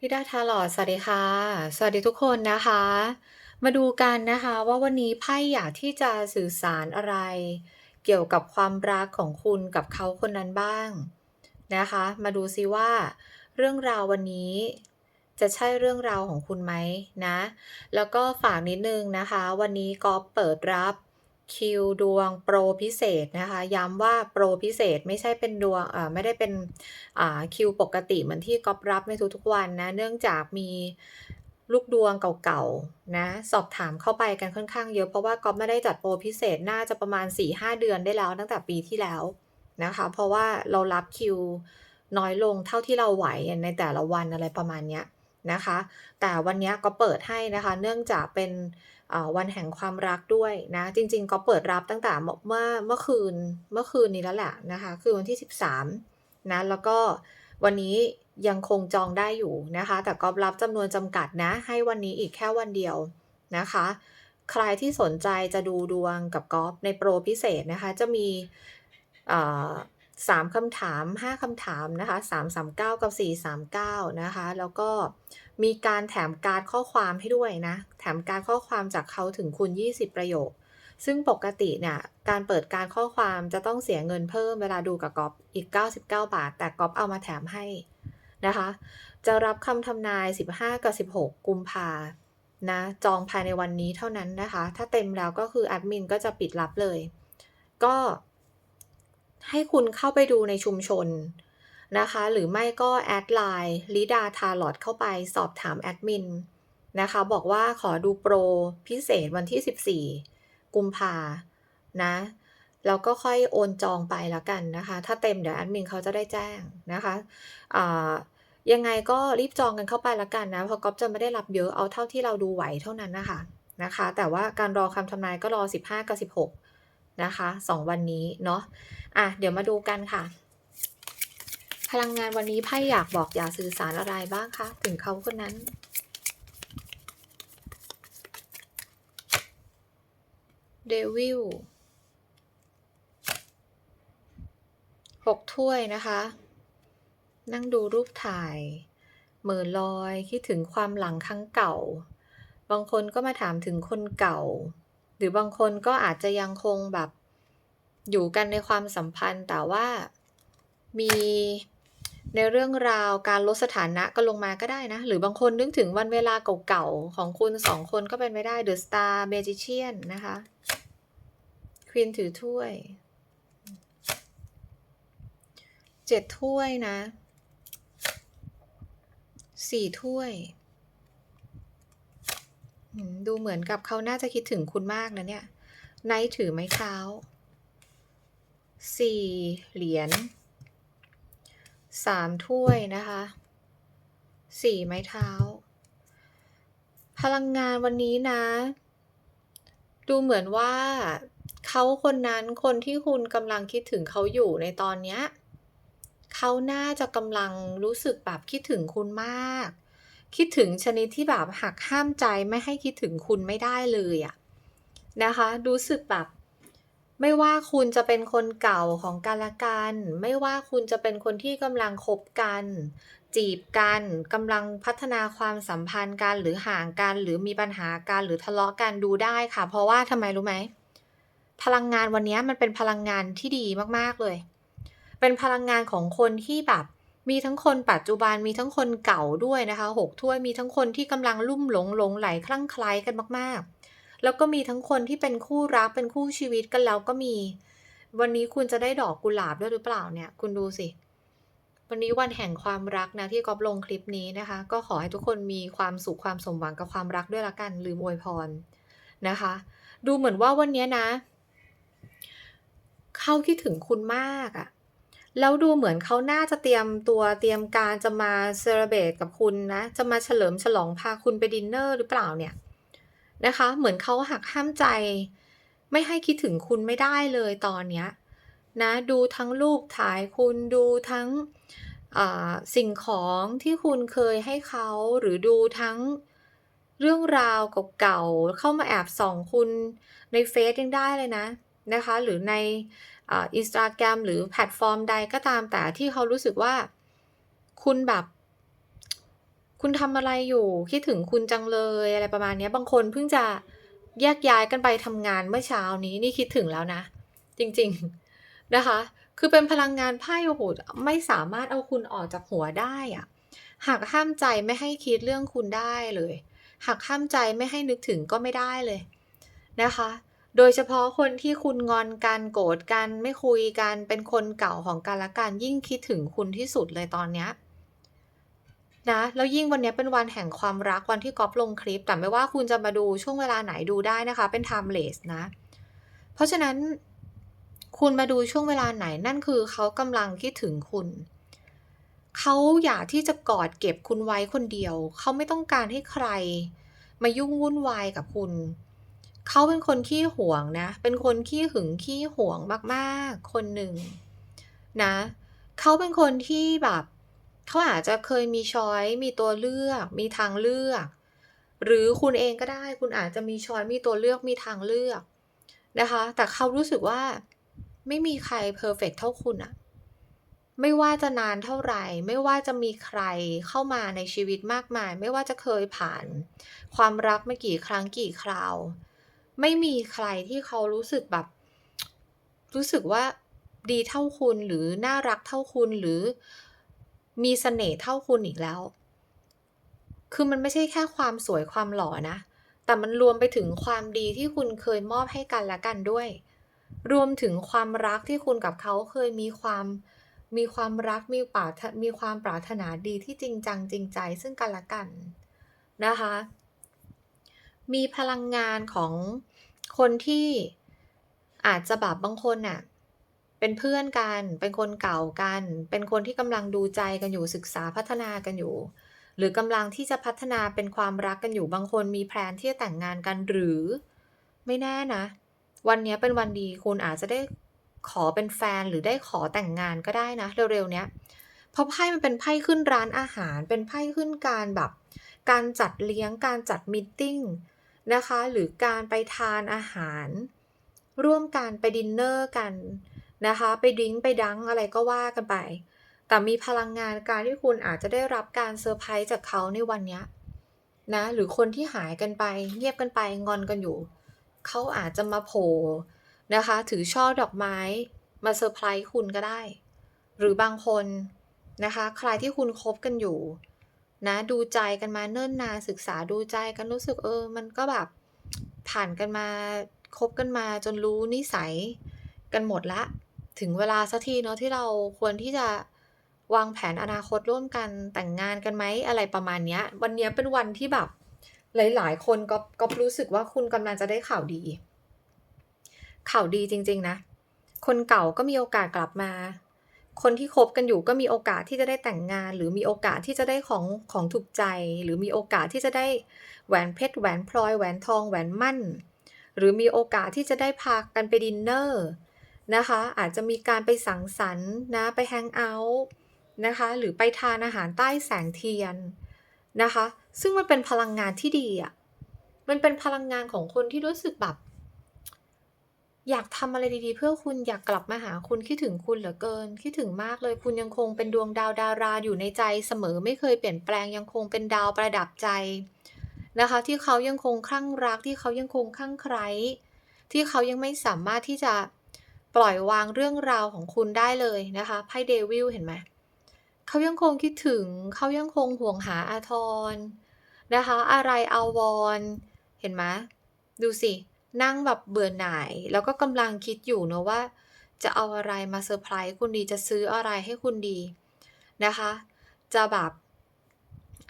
พี่ดาทาลอดสวัสดีค่ะ สวัสดีทุกคนนะคะ มาดูกันนะคะว่าวันนี้ไพ่อยากที่จะสื่อสารอะไร เกี่ยวกับความรักของคุณกับเขาคนนั้นบ้างนะคะ มาดูซิว่า เรื่องราววันนี้จะใช่เรื่องราวของคุณไหมนะ แล้วก็ฝากนิดนึงนะคะ วันนี้ก็เปิดรับ คิวดวงโปรพิเศษนะคะ ย้ำว่าโปรพิเศษไม่ใช่เป็นดวงไม่ได้เป็นคิวปกติเหมือนที่ก๊อปรับในทุกๆวันนะ เนื่องจากมีลูกดวงเก่าๆนะสอบถามเข้าไปกันค่อนข้างเยอะเพราะว่าก๊อปไม่ได้จัดโปรพิเศษน่าจะประมาณ 4-5 เดือนได้แล้วตั้งแต่ปีที่แล้วนะคะ เพราะว่าเรารับคิวน้อยลงเท่าที่เราไหวในแต่ละวันอะไรประมาณเนี้ย นะคะ แต่วันนี้ก็เปิดให้นะคะ เนื่องจากเป็นวันแห่งความรักด้วยนะ จริง ๆ ก็เปิดรับตั้งแต่เมื่อเมื่อคืนเมื่อคืนนี้แล้วแหละนะคะ คือวันที่ 13 นะ แล้วก็วันนี้ยังคงจองได้อยู่นะคะ แต่ก็รับจำนวนจำกัดนะ ให้วันนี้อีกแค่วันเดียวนะคะ ใครที่สนใจจะดูดวงกับก๊อฟในโปรพิเศษนะคะ จะมี สามคำถาม 5คำถามนะคะ339 กับ 439 นะคะ แล้วก็มีการแถมการข้อความให้ด้วยนะ แถมการข้อความจากเขาถึงคุณ 20 ประโยค ซึ่งปกติเนี่ยการเปิดการข้อความจะต้องเสียเงินเพิ่มเวลาดูกับก๊อฟอีก 99 บาท แต่ก๊อฟเอามาแถมให้นะคะ จะรับคำทำนาย 15 กับ 16 กุมภานะจองภายในวันนี้เท่านั้นนะคะ ถ้าเต็มแล้วก็คือแอดมินก็จะปิดรับเลย ก็ ให้คุณเข้าไปดูในชุมชนนะคะ หรือไม่ก็แอดไลน์ลิดาทาลอดเข้าไปสอบถามแอดมินนะคะ บอกว่าขอดูโปรพิเศษวันที่ 14 กุมภานะแล้วก็ค่อยโอนจองไปแล้วกันนะคะ ถ้าเต็มเดี๋ยวแอดมินเขาจะได้แจ้งนะคะยังไงก็รีบจองกันเข้าไปแล้วกันนะเพราะก๊อฟจะไม่ได้รับเยอะเอาเท่าที่เราดูไหวเท่านั้นนะคะนะคะ แต่ว่าการรอคำทำนายก็รอ 15 กับ 16 นะคะ 2 วันนี้เนาะ อะเดี๋ยวมาดูกันค่ะ พลังงานวันนี้ไพ่อยากบอกอยากสื่อสารอะไรบ้างคะถึงเขาคนนั้นเดวิลหกถ้วยนะคะ นั่งดูรูปถ่ายเหม่อลอยคิดถึงความหลังครั้งเก่า บางคนก็มาถามถึงคนเก่า หรือบางคนก็อาจจะยังคงแบบ อยู่กันในความสัมพันธ์แต่ว่ามีในเรื่องราวการลดสถานะก็ลงมาก็ได้นะ หรือบางคนนึกถึงวันเวลาเก่าๆ ของคุณสองคนก็เป็นไปได้ The Star Magician นะคะ ควีนถือถ้วย เจ็ดถ้วยนะ สี่ถ้วย ดูเหมือนกับเขาน่าจะคิดถึงคุณมากนะเนี่ยไนท์ถือไม้เท้า สี่เหรียญสามถ้วยนะคะสี่ไม้เท้า พลังงานวันนี้นะ ดูเหมือนว่าเขาคนนั้นคนที่คุณกำลังคิดถึงเขาอยู่ในตอนเนี้ยเขาน่าจะกำลังรู้สึกแบบคิดถึงคุณมาก คิดถึงชนิดที่แบบหักห้ามใจไม่ให้คิดถึงคุณไม่ได้เลยอะนะคะ รู้สึกแบบ ไม่ว่าคุณจะเป็นคนเก่าของกันและกัน ไม่ว่าคุณจะเป็นคนที่กำลังคบกัน จีบกันกำลังพัฒนาความสัมพันธ์กันหรือห่างกัน หรือมีปัญหากันหรือทะเลาะกันดูได้ค่ะ เพราะว่าทำไมรู้ไหมพลังงานวันนี้มันเป็นพลังงานที่ดีมากๆเลย เป็นพลังงานของคนที่แบบมีทั้งคนปัจจุบันมีทั้งคนเก่าด้วยนะคะหกถ้วยมีทั้งคนที่กำลังลุ่มหลงหลงไหลคลั่งไคล้กันมากๆ แล้วก็มีทั้งคนที่เป็นคู่รักเป็นคู่ชีวิตกันแล้วก็มี วันนี้คุณจะได้ดอกกุหลาบด้วยหรือเปล่าเนี่ย คุณดูสิ วันนี้วันแห่งความรักนะที่ก๊อฟลงคลิปนี้นะคะ ก็ขอให้ทุกคนมีความสุขความสมหวังกับความรักด้วยละกันลืมอวยพรนะคะ ดูเหมือนว่าวันนี้นะเขาคิดถึงคุณมากอะแล้วดูเหมือนเขาน่าจะเตรียมตัวเตรียมการจะมาเซเลเบตกับคุณนะ จะมาเฉลิมฉลองพาคุณไปดินเนอร์หรือเปล่าเนี่ย นะคะ เหมือนเขาหักห้ามใจ ไม่ให้คิดถึงคุณไม่ได้เลยตอนเนี้ยนะดูทั้งรูปถ่ายคุณดูทั้งสิ่งของที่คุณเคยให้เขาหรือดูทั้งเรื่องราวเก่าๆเข้ามาแอบส่องคุณในเฟซยังได้เลยนะนะคะ หรือในอ่า Instagram หรือแพลตฟอร์มใดก็ตามแต่ที่เขารู้สึกว่า คุณแบบ คุณทำอะไรอยู่ คิดถึงคุณจังเลยอะไรประมาณเนี้ย บางคนเพิ่งจะแยกย้ายกันไปทำงานเมื่อเช้านี้นี่คิดถึงแล้วนะ จริงๆนะคะ คือเป็นพลังงานไพ่โอ้โฮไม่สามารถเอาคุณออกจากหัวได้อะหักห้ามใจไม่ให้คิดเรื่องคุณได้เลยหักห้ามใจไม่ให้นึกถึงก็ไม่ได้เลยนะคะ โดยเฉพาะคนที่คุณงอนกันโกรธกันไม่คุยกันเป็นคนเก่าของกันและกันยิ่งคิดถึงคุณที่สุดเลยตอนเนี้ย นะแล้วยิ่งวันนี้เป็นวันแห่งความรักวันที่ก๊อฟลงคลิป แต่ไม่ว่าคุณจะมาดูช่วงเวลาไหนดูได้นะคะ เป็น timeless นะ เพราะฉะนั้น คุณมาดูช่วงเวลาไหนนั่นคือเขากำลังคิดถึงคุณเขาอยากที่จะกอดเก็บคุณไว้คนเดียว เขาไม่ต้องการให้ใคร มายุ่งวุ่นวายกับคุณ เขาเป็นคนขี้หวงนะ เป็นคนขี้หึงขี้หวงมากๆ คนหนึ่งนะ เขาเป็นคนที่แบบ เขาอาจจะเคยมีชอยมีตัวเลือก มีทางเลือก หรือคุณเองก็ได้ คุณอาจจะมีชอยมีตัวเลือกมีทางเลือกนะคะ แต่เขารู้สึกว่าไม่มีใครเพอร์เฟกต์เท่าคุณอะไม่ว่าจะนานเท่าไรไม่ว่าจะมีใครเข้ามาในชีวิตมากมาย ไม่ว่าจะเคยผ่าน ความรักมากี่ครั้งกี่คราว ไม่มีใครที่เขารู้สึกแบบ รู้สึกว่าดีเท่าคุณหรือน่ารักเท่าคุณหรือ มีเสน่ห์เท่าคุณอีกแล้ว คือมันไม่ใช่แค่ความสวยความหล่อนะ แต่มันรวมไปถึงความดีที่คุณเคยมอบให้กันและกันด้วย รวมถึงความรักที่คุณกับเขาเคยมีความมีความรักมีปามีความปรารถนาดีที่จริงจังจริงใจซึ่งกันและกันนะคะ มีพลังงานของคนที่อาจจะแบบบางคนน่ะ เป็นเพื่อนกัน เป็นคนเก่ากัน เป็นคนที่กำลังดูใจกันอยู่ศึกษาพัฒนากันอยู่ หรือกำลังที่จะพัฒนาเป็นความรักกันอยู่บางคนมีแพลนที่จะแต่งงานกันหรือ ไม่แน่นะ วันนี้เป็นวันดีคุณอาจจะได้ขอเป็นแฟนหรือได้ขอแต่งงานก็ได้นะ เร็วๆเนี้ยเพราะไพ่มันเป็นไพ่ขึ้นร้านอาหาร เป็นไพ่ขึ้นการแบบ การจัดเลี้ยงการจัดมีตติงนะคะ หรือการไปทานอาหาร ร่วมกันไปดินเนอร์กัน นะคะ ไปดริงไปดังอะไรก็ว่ากันไป แต่มีพลังงานการที่คุณอาจจะได้รับการเซอร์ไพรส์จากเขาในวันนี้นะ หรือคนที่หายกันไป เงียบกันไปงอนกันอยู่ เขาอาจจะมาโผล่นะคะ ถือช่อดอกไม้มาเซอร์ไพรส์คุณก็ได้ หรือบางคนนะคะ ใครที่คุณคบกันอยู่ นะดูใจกันมาเนิ่นนานศึกษาดูใจกันรู้สึกเออ มันก็แบบผ่านกันมาคบกันมาจนรู้นิสัยกันหมดล้ว ถึงเวลาสักทีเนาะที่เราควรที่จะวางแผนอนาคตร่วมกันแต่งงานกันไหมอะไรประมาณเนี้ย วันเนี้ยเป็นวันที่แบบ หลาย ๆ คนก๊อฟก๊อฟรู้สึกว่าคุณกำลังจะได้ข่าวดี ข่าวดีจริง ๆ นะ คนเก่าก็มีโอกาสกลับมา คนที่คบกันอยู่ก็มีโอกาสที่จะได้แต่งงาน หรือมีโอกาสที่จะได้ของของถูกใจ หรือมีโอกาสที่จะได้แหวนเพชรแหวนพลอยแหวนทองแหวนมั้นหรือมีโอกาสที่จะได้พากันไปดินเนอร์ นะคะ อาจจะมีการไปสังสรรค์นะ ไปแฮงเอาต์นะคะ หรือไปทานอาหารใต้แสงเทียนนะคะ ซึ่งมันเป็นพลังงานที่ดีอะมันเป็นพลังงานของคนที่รู้สึกแบบ อยากทำอะไรดีๆ เพื่อคุณอยากกลับมาหาคุณคิดถึงคุณเหลือเกิน คิดถึงมากเลยคุณยังคงเป็นดวงดาวดาราอยู่ในใจเสมอไม่เคยเปลี่ยนแปลงยังคงเป็นดาวประดับใจนะคะ ที่เขายังคงคลั่งรักที่เขายังคงคลั่งไคล้ที่เขายังไม่สามารถที่จะ ปล่อยวางเรื่องราวของคุณได้เลยนะคะไพ่ Devil เห็นไหมเขายังคงคิดถึงเขายังคงห่วงหาอาทรนะคะอาลัยอาวรเห็นไหมดูสิ นั่งแบบเบื่อหน่าย แล้วก็กำลังคิดอยู่เนะว่า จะเอาอะไรมาเซอร์ไพรส์คุณดีจะซื้ออะไรให้คุณดีนะคะ จะแบบ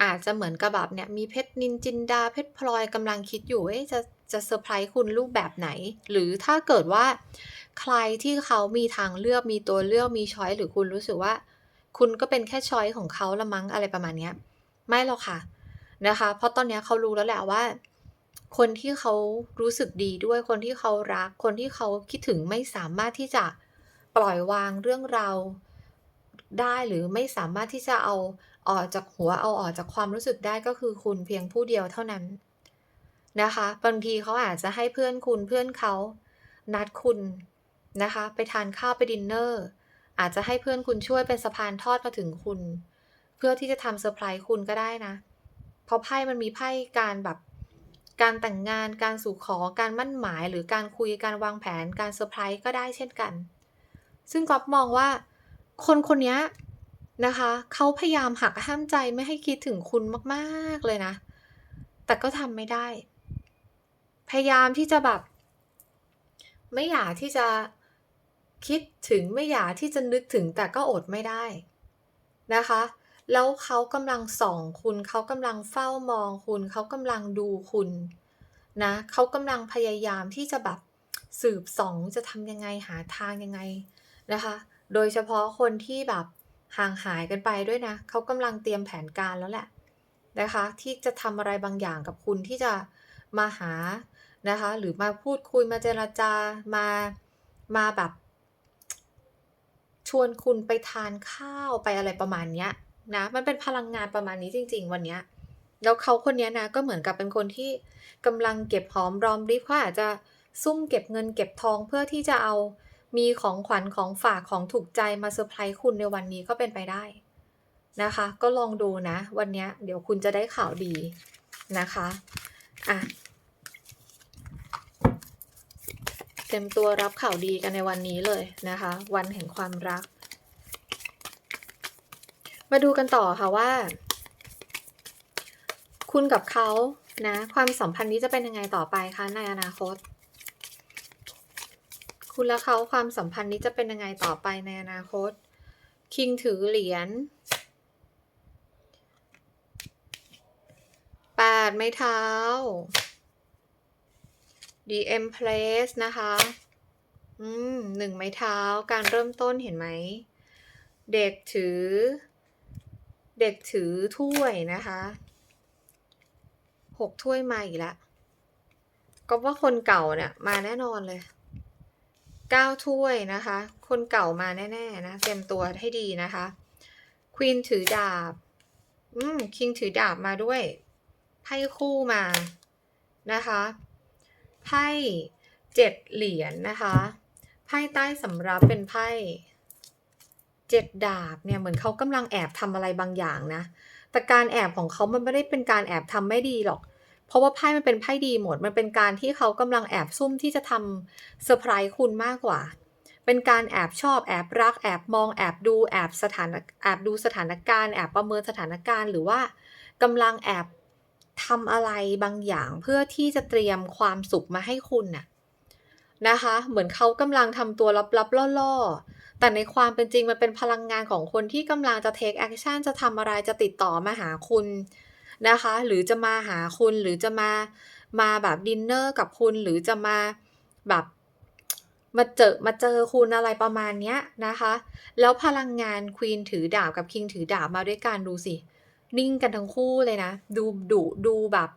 อาจจะเหมือนกับแบบเนี่ยมีเพชรนินจินดาเพชรพลอยกำลังคิดอยู่เอ๊ะจะจะเซอร์ไพรส์คุณรูปแบบไหน หรือถ้าเกิดว่า ใครที่เขามีทางเลือกมีตัวเลือกมีช้อยหรือคุณรู้สึกว่า คุณก็เป็นแค่ช้อยของเขาละมั้งอะไรประมาณเนี้ยไม่หรอกค่ะนะคะ เพราะตอนนี้เขารู้แล้วแหละว่า คนที่เขารู้สึกดีด้วยคนที่เขารัก คนที่เขาคิดถึงไม่สามารถที่จะปล่อยวางเรื่องราวได้หรือไม่สามารถที่จะเอาออกจากหัวเอาออกจากความรู้สึกได้ก็คือคุณเพียงผู้เดียวเท่านั้นนะคะบางทีเขาอาจจะให้เพื่อนคุณเพื่อนเขานัดคุณ นะคะ ไปทานข้าวไปดินเนอร์ อาจจะให้เพื่อนคุณช่วยเป็นสะพานทอดมาถึงคุณ เพื่อที่จะทำเซอร์ไพรส์คุณก็ได้นะ เพราะไพ่มันมีไพ่การแบบการแต่งงานการสู่ขอการมั่นหมาย หรือการคุยการวางแผนการเซอร์ไพรส์ก็ได้เช่นกัน ซึ่งก๊อฟมองว่าคนคนนี้นะคะเขาพยายามหักห้ามใจไม่ให้คิดถึงคุณมากๆเลยนะ แต่ก็ทำไม่ได้ พยายามที่จะแบบ ไม่อยากที่จะ คิดถึงไม่อยากที่จะนึกถึงแต่ก็อดไม่ได้นะคะ แล้วเขากำลังส่องคุณเขากำลังเฝ้ามองคุณเขากำลังดูคุณนะเขากำลังพยายามที่จะแบบสืบส่องจะทำยังไงหาทางยังไงนะคะ โดยเฉพาะคนที่แบบห่างหายกันไปด้วยนะเขากำลังเตรียมแผนการแล้วแหละนะคะ ที่จะทำอะไรบางอย่างกับคุณที่จะมาหานะคะ หรือมาพูดคุยมาเจรจามามาแบบ ชวนคุณไปทานข้าวไปอะไรประมาณเนี้ยนะมันเป็นพลังงานประมาณนี้จริง ๆ วันเนี้ยแล้วเขาคนนี้นะก็เหมือนกับเป็นคนที่กำลังเก็บหอมรอมริบเขาอาจจะซุ่มเก็บเงินเก็บทองเพื่อที่จะเอามีของขวัญของฝากของถูกใจมาเซอร์ไพรส์คุณในวันนี้ก็เป็นไปได้นะคะ ก็ลองดูนะ วันนี้เดี๋ยวคุณจะได้ข่าวดีนะคะอะ เตรียมตัวรับข่าวดีกันในวันนี้เลยนะคะ วันแห่งความรัก มาดูกันต่อค่ะว่า คุณกับเขานะ ความสัมพันธ์นี้จะเป็นยังไงต่อไปคะในอนาคต คุณและเขาความสัมพันธ์นี้จะเป็นยังไงต่อไปในอนาคต คิงถือเหรียญแปดไม้เท้า The Empress นะคะ อืมหนึ่งไม้เท้าการเริ่มต้นเห็นไหม เด็กถือ เด็กถือถ้วยนะคะหกถ้วยมาอีกแล้วก็ว่าคนเก่าเนี่ยมาแน่นอนเลยเก้าถ้วยนะคะ คนเก่ามาแน่ๆนะ เตรียมตัวให้ดีนะคะ ควีนถือดาบ อืม คิงถือดาบมาด้วยไพ่คู่มานะคะ ไพ่เจ็ดเหรียญนนะคะไพ่ใต้สำรับเป็นไพ่เจ็ดดาบเนี่ยเหมือนเขากำลังแอบทำอะไรบางอย่างนะ แต่การแอบของเขามันไม่ได้เป็นการแอบทำไม่ดีหรอก เพราะว่าไพ่มันเป็นไพ่ดีหมด มันเป็นการที่เขากำลังแอบซุ่มที่จะทำเซอร์ไพรส์คุณมากกว่า เป็นการแอบชอบแอบรัก แอบมองแอบดูแอบสถานแอบดูสถานการณ์แอบประเมินสถานการณ์หรือว่ากำลังแอบ ทำอะไรบางอย่างเพื่อที่จะเตรียมความสุขมาให้คุณน่ะนะคะ เหมือนเขากำลังทำตัวลับๆล่อๆ แต่ในความเป็นจริงมันเป็นพลังงานของคนที่กำลังจะ take action จะทำอะไรจะติดต่อมาหาคุณนะคะ หรือจะมาหาคุณหรือจะมามาแบบดินเนอร์กับคุณหรือจะมาแบบมาเจอมาเจอคุณอะไรประมาณเนี้ยนะคะ แล้วพลังงานควีนถือดาบกับคิงถือดาบมาด้วยกันดูสิ นิ่งกันทั้งคู่เลยนะ ดูดุดูแบบ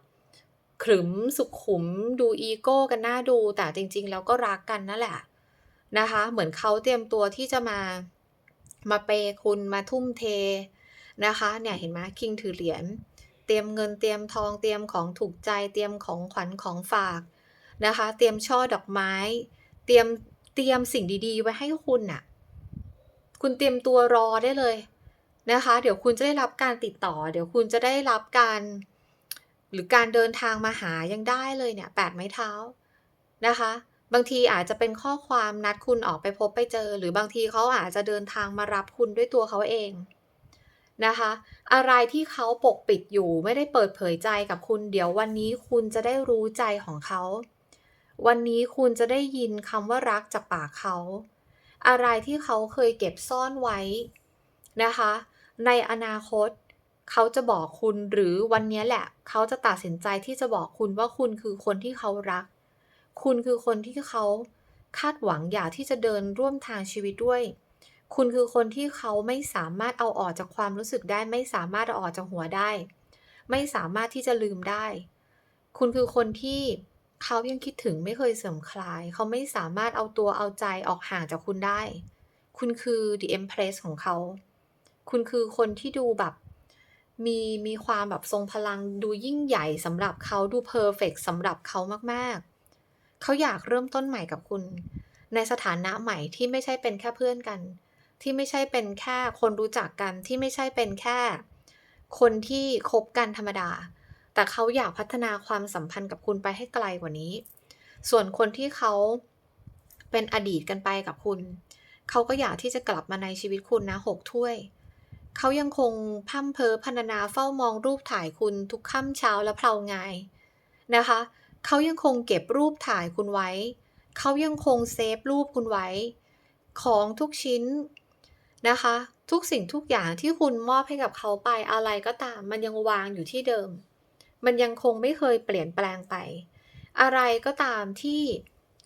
ขรึมสุขุมดูอีโก้กันน่าดู แต่จริง ๆ แล้วก็รักกันนั่นแหละนะคะ เหมือนเขาเตรียมตัวที่จะมามาเปย์คุณมาทุ่มเทนะคะ เนี่ยเห็นไหมคิงถือเหรียญเตรียมเงินเตรียมทองเตรียมของถูกใจเตรียมของขวัญของฝากนะคะ เตรียมช่อดอกไม้ เตรียมเตรียมสิ่งดีๆ ไว้ให้คุณน่ะ คุณเตรียมตัวรอได้เลย นะคะ เดี๋ยวคุณจะได้รับการติดต่อ เดี๋ยวคุณจะได้รับการ หรือการเดินทางมาหายังได้เลยเนี่ยแปดไม้เท้านะคะ บางทีอาจจะเป็นข้อความนัดคุณออกไปพบไปเจอ หรือบางทีเขาอาจจะเดินทางมารับคุณด้วยตัวเขาเองนะคะ อะไรที่เขาปกปิดอยู่ไม่ได้เปิดเผยใจกับคุณ เดี๋ยววันนี้คุณจะได้รู้ใจของเขา วันนี้คุณจะได้ยินคำว่ารักจากปากเขา อะไรที่เขาเคยเก็บซ่อนไว้นะคะ ในอนาคต เขาจะบอกคุณหรือวันนี้แหละ เขาจะตัดสินใจที่จะบอกคุณว่าคุณคือคนที่เขารัก คุณคือคนที่เขาคาดหวังอยากที่จะเดินร่วมทางชีวิตด้วย คุณคือคนที่เขาไม่สามารถเอาออกจากความรู้สึกได้ ไม่สามารถเอาออกจากหัวได้ ไม่สามารถที่จะลืมได้ คุณคือคนที่เขายังคิดถึงไม่เคยเสื่อมคลาย เขาไม่สามารถเอาตัวเอาใจออกห่างจากคุณได้ คุณคือ the empress ของเขา คุณคือคนที่ดูแบบมีมีความแบบทรงพลังดูยิ่งใหญ่สำหรับเขาดูเพอร์เฟกสำหรับเขามากๆ เขาอยากเริ่มต้นใหม่กับคุณ ในสถานะใหม่ที่ไม่ใช่เป็นแค่เพื่อนกัน ที่ไม่ใช่เป็นแค่คนรู้จักกันที่ไม่ใช่เป็นแค่ คนที่คบกันธรรมดา แต่เขาอยากพัฒนาความสัมพันธ์กับคุณไปให้ไกลกว่านี้ ส่วนคนที่เขาเป็นอดีตกันไปกับคุณ เขาก็อยากที่จะกลับมาในชีวิตคุณนะหกถ้วยเขายังคงพร่ำเพ้อพรรณนาเฝ้ามองรูปถ่ายคุณทุกค่ำเช้าและเพลางายนะคะ เขายังคงเก็บรูปถ่ายคุณไว้ เขายังคงเซฟรูปคุณไว้ ของทุกชิ้นนะคะ ทุกสิ่งทุกอย่างที่คุณมอบให้กับเขาไปอะไรก็ตาม มันยังวางอยู่ที่เดิม มันยังคงไม่เคยเปลี่ยนแปลงไป อะไรก็ตามที่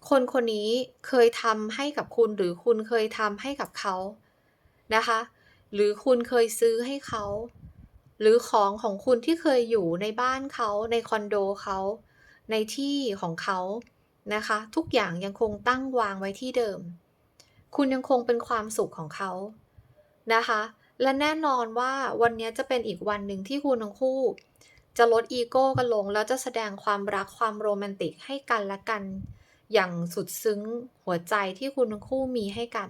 คนคนนี้เคยทำให้กับคุณหรือคุณเคยทำให้กับเขานะคะ หรือคุณเคยซื้อให้เขา หรือของของคุณที่เคยอยู่ในบ้านเขาในคอนโดเขาในที่ของเขานะคะ ทุกอย่างยังคงตั้งวางไว้ที่เดิม คุณยังคงเป็นความสุขของเขานะคะ และแน่นอนว่าวันนี้จะเป็นอีกวันหนึ่งที่คุณทั้งคู่ จะลดอีโก้กันลง แล้วจะแสดงความรักความโรแมนติกให้กันและกัน อย่างสุดซึ้งหัวใจที่คุณทั้งคู่มีให้กัน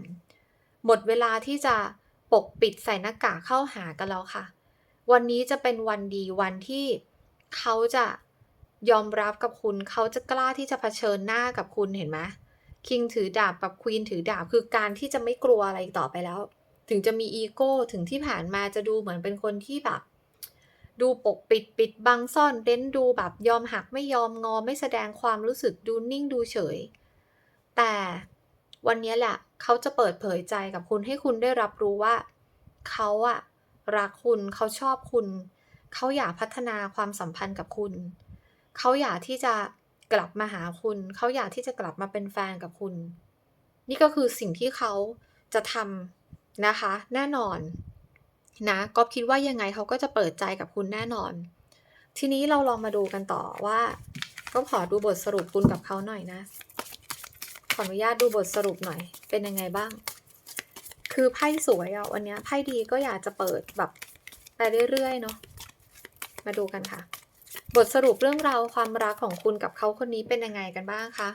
หมดเวลาที่จะ ปกปิดใส่หน้ากากเข้าหากันแล้วค่ะ วันนี้จะเป็นวันดีวันที่เขาจะยอมรับกับคุณ เขาจะกล้าที่จะเผชิญหน้ากับคุณเห็นไหมคิงถือดาบกับควีนถือดาบคือการที่จะไม่กลัวอะไรต่อไปแล้ว ถึงจะมีอีโก้ถึงที่ผ่านมาจะดูเหมือนเป็นคนที่แบบ ดูปกปิดปิดบังซ่อนเร้นดูแบบยอมหักไม่ยอมงอไม่แสดงความรู้สึกดูนิ่งดูเฉย แต่ วันนี้แหละเขาจะเปิดเผยใจกับคุณให้คุณได้รับรู้ว่า เขาอะรักคุณเขาชอบคุณ เขาอยากพัฒนาความสัมพันธ์กับคุณ เขาอยากที่จะกลับมาหาคุณ เขาอยากที่จะกลับมาเป็นแฟนกับคุณ นี่ก็คือสิ่งที่เขาจะทำนะคะ แน่นอนนะก็คิดว่ายังไงเขาก็จะเปิดใจกับคุณแน่นอน ทีนี้เราลองมาดูกันต่อว่า ก็ขอดูบทสรุปคุณกับเขาหน่อยนะ ขออนุญาตดูบทสรุปหน่อย เป็นยังไงบ้าง คือไพ่สวยอะวันนี้ไพ่ดีก็อยากจะเปิดแบบไปเรื่อยๆเนาะ มาดูกันค่ะ บทสรุปเรื่องราวความรักของคุณกับเขาคนนี้เป็นยังไงกันบ้างคะ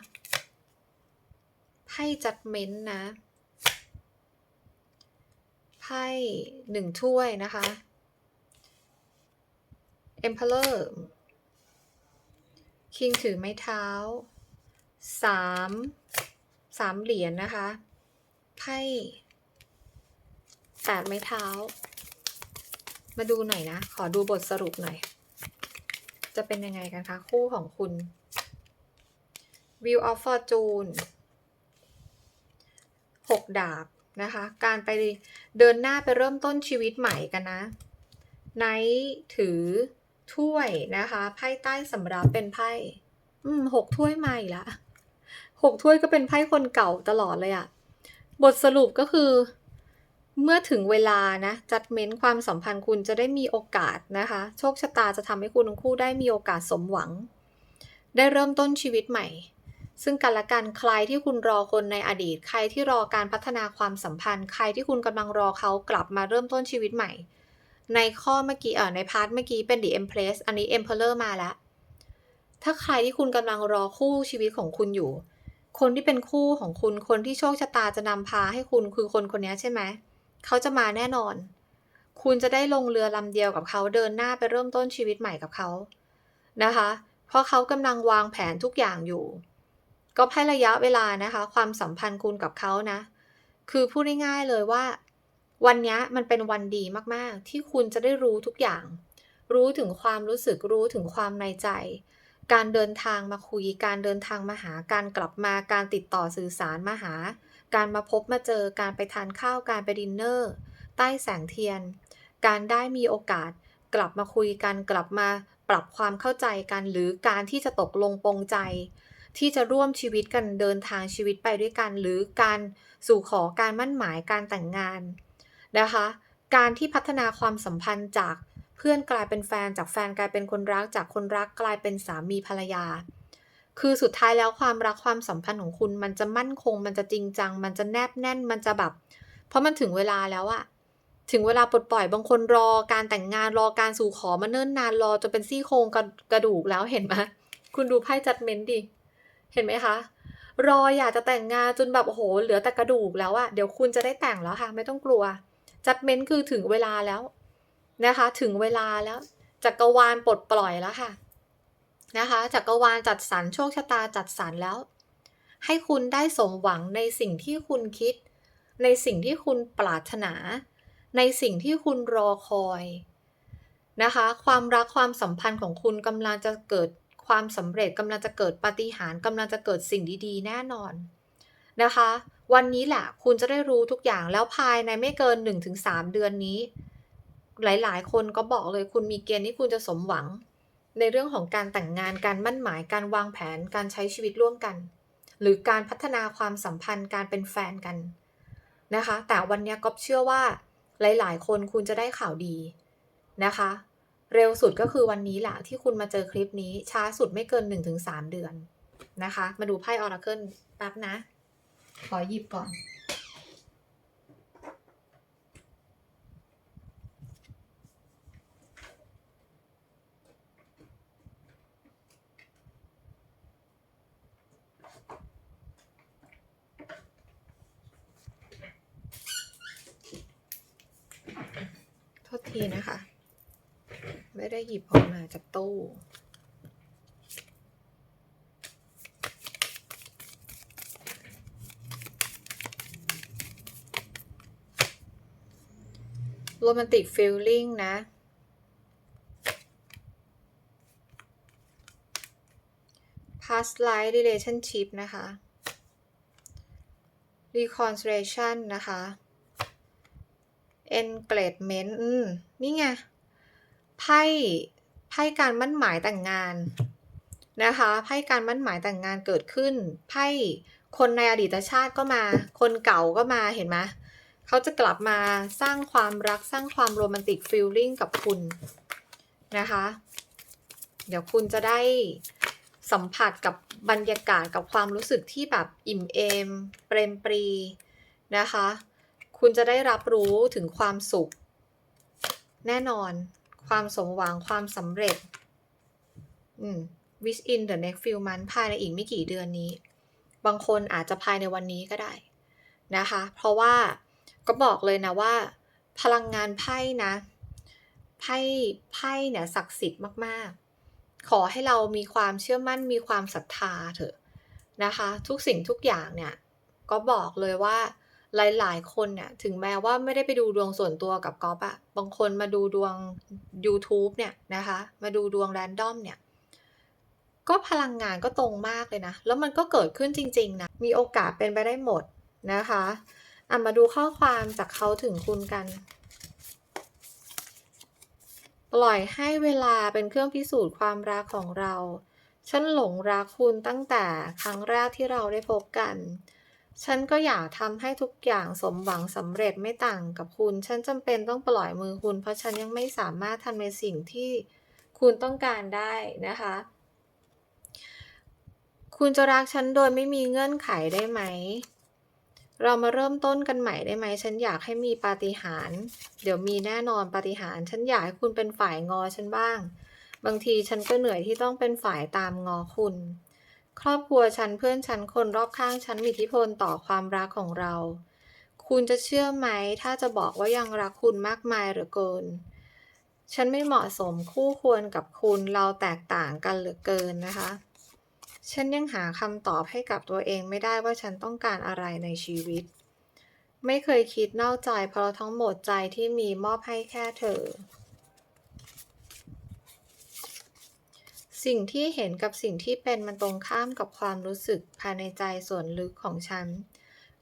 ไพ่จัดเม้นนะ ไพ่หนึ่งถ้วยนะคะ Emperor คิงถือไม้เท้า สามสามเหรียญนนะคะ ไพ่แปดไม้เท้า มาดูหน่อยนะ ขอดูบทสรุปหน่อย จะเป็นยังไงกันคะ คู่ของคุณ View of Fortune หกดาบนะคะ การไปเดินหน้าไปเริ่มต้นชีวิตใหม่กันนะไนท์ถือถ้วยนะคะ ไพ่ใต้สำรับเป็นไพ่หกถ้วยใหม่ละ หกถ้วยก็เป็นไพ่คนเก่าตลอดเลยอะบทสรุปก็คือ เมื่อถึงเวลานะจัดเม้นความสัมพันธ์คุณจะได้มีโอกาสนะคะ โชคชะตาจะทำให้คุณทั้งคู่ได้มีโอกาสสมหวัง ได้เริ่มต้นชีวิตใหม่ ซึ่งกันและกันใครที่คุณรอคนในอดีต ใครที่รอการพัฒนาความสัมพันธ์ ใครที่คุณกำลังรอเขากลับมาเริ่มต้นชีวิตใหม่ ในข้อเมื่อกี้เออในพาร์ทเมื่อกี้เป็น The Empress อันนี้ Emperor มาแล้วถ้าใครที่คุณกำลังรอคู่ชีวิตของคุณอยู่ คนที่เป็นคู่ของคุณคนที่โชคชะตาจะนำพาให้คุณคือคนคนนี้ใช่ไหมเขาจะมาแน่นอน คุณจะได้ลงเรือลำเดียวกับเขาเดินหน้าไปเริ่มต้นชีวิตใหม่กับเขานะคะ เพราะเขากำลังวางแผนทุกอย่างอยู่ ก็ให้ระยะเวลานะคะ ความสัมพันธ์คุณกับเขานะ คือพูดง่ายๆเลยว่า วันนี้มันเป็นวันดีมากๆ ที่คุณจะได้รู้ทุกอย่าง รู้ถึงความรู้สึกรู้ถึงความในใจ การเดินทางมาคุย การเดินทางมาหา การกลับมา การติดต่อสื่อสารมาหา การมาพบมาเจอ การไปทานข้าว การไปดินเนอร์ ใต้แสงเทียน การได้มีโอกาส กลับมาคุยกัน กลับมาปรับความเข้าใจกัน หรือการที่จะตกลงปรงใจ ที่จะร่วมชีวิตกัน เดินทางชีวิตไปด้วยกัน หรือการสู่ขอการมั่นหมาย การแต่งงานนะคะ การที่พัฒนาความสัมพันธ์จาก เพื่อนกลายเป็นแฟนจากแฟนกลายเป็นคนรักจากคนรักกลายเป็นสามีภรรยา คือสุดท้ายแล้วความรักความสัมพันธ์ของคุณมันจะมั่นคง มันจะจริงจัง มันจะแนบแน่นมันจะแบบ เพราะมันถึงเวลาแล้วอะถึงเวลาปลดปล่อยบางคนรอการแต่งงานรอการสู่ขอมาเนิ่นนานรอจนเป็นซี่โครงกระกระดูกแล้วเห็นไหมคุณดูไพ่จัดเมนต์ดิเห็นไหมคะรออยากจะแต่งงานจนแบบโอ้โหเหลือแต่กระดูกแล้วอะเดี๋ยวคุณจะได้แต่งแล้วค่ะ ไม่ต้องกลัว จัดเมนต์คือถึงเวลาแล้ว นะคะ ถึงเวลาแล้วจักรวาลปลดปล่อยแล้วค่ะนะคะจักรวาลจัดสรรโชคชะตาจัดสรรแล้ว ให้คุณได้สมหวังในสิ่งที่คุณคิด ในสิ่งที่คุณปรารถนา ในสิ่งที่คุณรอคอยนะคะ ความรักความสัมพันธ์ของคุณกำลังจะเกิดความสำเร็จกำลังจะเกิดปาฏิหาริย์กำลังจะเกิดสิ่งดีๆ แน่นอนนะคะ วันนี้แหละคุณจะได้รู้ทุกอย่างแล้วภายในไม่เกิน 1-3 เดือนนี้ หลายๆ คนก็บอกเลยคุณมีเกณฑ์ที่คุณจะสมหวัง ในเรื่องของการแต่งงานการมั่นหมายการวางแผนการใช้ชีวิตร่วมกัน หรือการพัฒนาความสัมพันธ์การเป็นแฟนกันนะคะ แต่วันนี้ก๊อฟเชื่อว่า หลาย ๆ คนคุณจะได้ข่าวดีนะคะ เร็วสุดก็คือวันนี้แหละที่คุณมาเจอคลิปนี้ช้าสุดไม่เกิน 1-3 เดือนนะคะ มาดูไพ่ออราเคิลแป๊บนะ ขอหยิบก่อน โทษทีนะคะ ได้หยิบออกมาจากตู้โรแมนติกฟิลลิ่งนะพาสไล i ์ดิเลชันชิพนะคะรีคอนสเทชันนะคะเอ engagement นี่ไง ไพ่ไพ่การมั่นหมายแต่งงานนะคะไพ่การมั่นหมายแต่งงานเกิดขึ้นไพ่คนในอดีตชาติก็มา คนเก่าก็มาเห็นไหมเขาจะกลับมาสร้างความรักสร้างความโรแมนติกฟีลลิ่งกับคุณนะคะ เดี๋ยวคุณจะได้สัมผัสกับบรรยากาศกับความรู้สึกที่แบบอิ่มเอม เปรมปรีนะคะ คุณจะได้รับรู้ถึงความสุข แน่นอน ความสมหวังความสำเร็จอืม wish in the next few months ภายในอีกไม่กี่เดือนนี้ บางคนอาจจะภายในวันนี้ก็ได้นะคะ เพราะว่าก็บอกเลยนะว่า พลังงานไพ่นะไพ่ไพ่เนี่ยศักดิ์สิทธิ์มากๆ ขอให้เรามีความเชื่อมั่นมีความศรัทธาเถอะนะคะ ทุกสิ่งทุกอย่างเนี่ย ก็บอกเลยว่า หลาย ๆ คนเนี่ยถึงแม้ว่าไม่ได้ไปดูดวงส่วนตัวกับก๊อฟอะบางคนมาดูดวง YouTube เนี่ยนะคะ มาดูดวงแรนดอมเนี่ยก็พลังงานก็ตรงมากเลยนะ แล้วมันก็เกิดขึ้นจริง ๆ นะ มีโอกาสเป็นไปได้หมดนะคะอะมาดูข้อความจากเขาถึงคุณกัน ปล่อยให้เวลาเป็นเครื่องพิสูจน์ความรักของเรา ฉันหลงรักคุณตั้งแต่ครั้งแรกที่เราได้พบกัน ฉันก็อยากทำให้ทุกอย่างสมหวังสำเร็จไม่ต่างกับคุณ ฉันจำเป็นต้องปล่อยมือคุณ เพราะฉันยังไม่สามารถทำในสิ่งที่คุณต้องการได้นะคะ คุณจะรักฉันโดยไม่มีเงื่อนไขได้ไหม เรามาเริ่มต้นกันใหม่ได้ไหม ฉันอยากให้มีปาฏิหาริย์เดี๋ยวมีแน่นอนปาฏิหาริย์ฉันอยากให้คุณเป็นฝ่ายงอฉันบ้าง บางทีฉันก็เหนื่อยที่ต้องเป็นฝ่ายตามงอคุณ ครอบครัวฉันเพื่อนฉันคนรอบข้างฉันมีอิทธิพลต่อความรักของเรา คุณจะเชื่อไหม ถ้าจะบอกว่ายังรักคุณมากมายเหลือเกิน ฉันไม่เหมาะสมคู่ควรกับคุณเราแตกต่างกันเหลือเกินนะคะ ฉันยังหาคำตอบให้กับตัวเองไม่ได้ว่าฉันต้องการอะไรในชีวิต ไม่เคยคิดนอกใจเพราะทั้งหมดใจที่มีมอบให้แค่เธอ สิ่งที่เห็นกับสิ่งที่เป็นมันตรงข้ามกับความรู้สึกภายในใจส่วนลึกของฉัน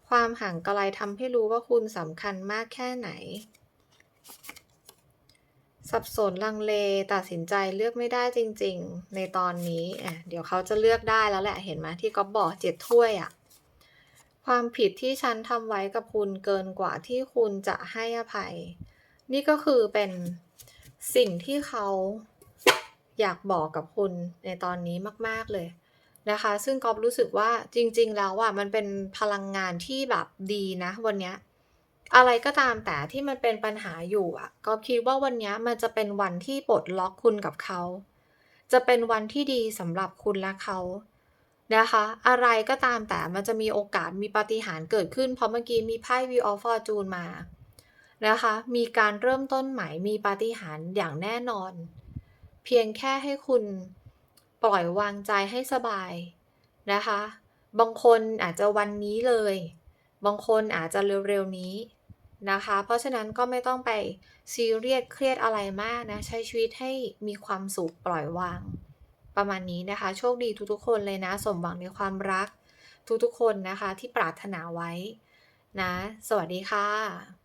ความห่างไกลทำให้รู้ว่าคุณสำคัญมากแค่ไหน สับสนลังเลตัดสินใจเลือกไม่ได้จริง ๆ ในตอนนี้อะเดี๋ยวเขาจะเลือกได้แล้วแหละเห็นไหมที่ก๊อฟบอกเจ็ดถ้วยอะความผิดที่ฉันทำไว้กับคุณเกินกว่าที่คุณจะให้อภัย นี่ก็คือเป็นสิ่งที่เขา อยากบอกกับคุณในตอนนี้มาก ๆ เลยนะคะ ซึ่งก๊อฟรู้สึกว่าจริง ๆ แล้วอะมันเป็นพลังงานที่แบบดีนะ วันเนี้ยอะไรก็ตามแต่ที่มันเป็นปัญหาอยู่อะก็คิดว่าวันนี้มันจะเป็นวันที่ปลดล็อกคุณกับเขา จะเป็นวันที่ดีสำหรับคุณและเขานะคะ อะไรก็ตามแต่มันจะมีโอกาสมีปาฏิหาริย์เกิดขึ้น เพราะเมื่อกี้มีไพ่ Wheel of Fortune มานะคะ มีการเริ่มต้นใหม่มีปาฏิหาริย์อย่างแน่นอน เพียงแค่ให้คุณปล่อยวางใจให้สบายนะคะ บางคนอาจจะวันนี้เลย บางคนอาจจะเร็วๆนี้นะคะ เพราะฉะนั้นก็ไม่ต้องไปซีเรียสเครียดอะไรมากนะ ใช้ชีวิตให้มีความสุขปล่อยวาง ประมาณนี้นะคะ โชคดีทุกๆคนเลยนะ สมหวังในความรัก ทุกๆคนนะคะที่ปรารถนาไว้นะ สวัสดีค่ะ